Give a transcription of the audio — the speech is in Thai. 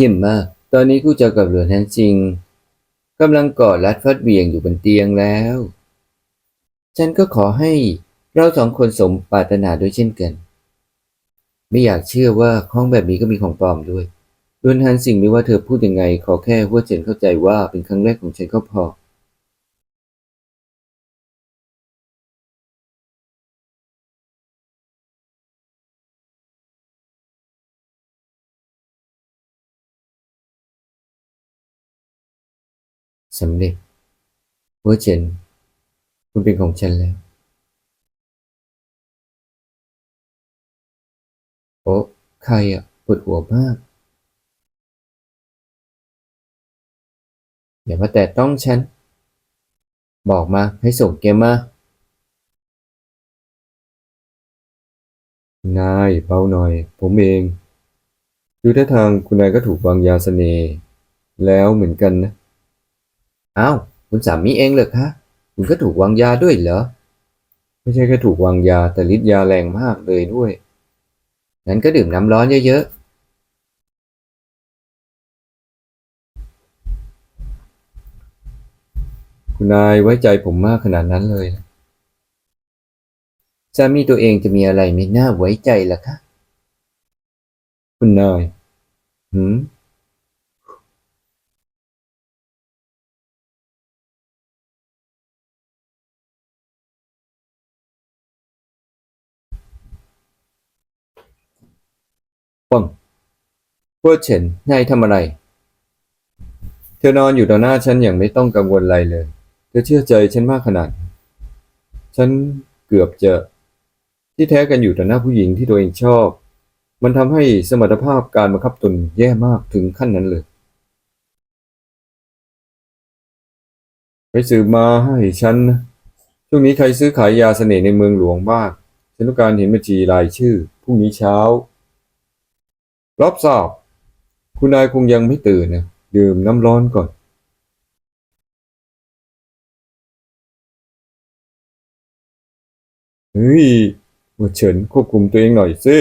เยี่ยมมาก ตอนนี้คู่เจ้ากับหลือแทนจริงกำลังกอดรัดฟัดเวียงอยู่บนเตียงแล้ว ฉันก็ขอให้เราสองคนสมปรารถนาด้วยเช่นกัน ไม่อยากเชื่อว่าห้องแบบนี้ก็มีของปลอมด้วยรวนฮันสิ่งไม่ว่าเธอพูดยังไง ขอแค่ว่าเจนเข้าใจว่าเป็นครั้งแรกของฉันก็พอ สำเร็จเว่าเจนคุณเป็นของฉันแล้ว โอ้ใครอะปวดหัวมาก อย่ามาแตะต้องฉัน บอกมาให้ส่งเกมมา นายเบาหน่อย ผมเอง ดูท่าทางคุณนายก็ถูกวางยาเสน่ห์แล้วเหมือนกันนะ อ้าวคุณสามีเองเหรอคะคุณก็ถูกวางยาด้วยเหรอ ไม่ใช่แค่ถูกวางยาแต่ฤทธิ์ยาแรงมากเลยด้วยงั้นก็ดื่มน้ำร้อนเยอะๆ คุณนายไว้ใจผมมากขนาดนั้นเลยนะสามีตัวเองจะมีอะไรไม่น่าไว้ใจล่ะคะ คุณนายหืม เว่อเฉินนายทำอะไร เธอนอนอยู่ต่อหน้าฉันอย่างไม่ต้องกังวลอะไรเลย เธอเชื่อใจฉันมากขนาด ฉันเกือบจะ ที่แท้กันอยู่ต่อหน้าผู้หญิงที่ตัวเองชอบ มันทำให้สมรรถภาพการบังคับตนแย่มากถึงขั้นนั้นเลย ไปสืบมาให้ฉันนะช่วงนี้ใครซื้อขายยาเสน่ห์ในเมืองหลวงบ้างฉันต้องการเห็นบัญชีรายชื่อพรุ่งนี้เช้า รับทราบ คุณนายคงยังไม่ตื่นนะดื่มน้ำร้อนก่อน เฮ้ยว่าเฉินควบคุมตัวเองหน่อยสิ